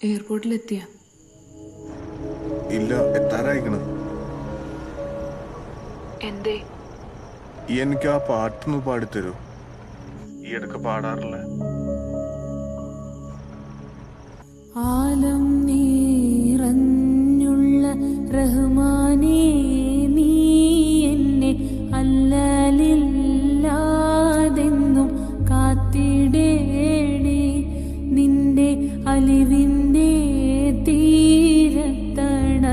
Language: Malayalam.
എയർപോർട്ടിലെത്തിയ. ഇല്ല എത്താറായിക്കണം. എന്തേ? എനിക്ക് ആ പാട്ടൊന്ന് പാടിത്തരൂ. ഈ ഇടയ്ക്ക് പാടാറില്ല. ആലം നീറഞ്ഞുള്ള റഹ്മാനേ നീ എന്നെ അല്ലലില്ലാതെന്നും കാത്തിടേടി നിന്റെ അലിവിന്റെ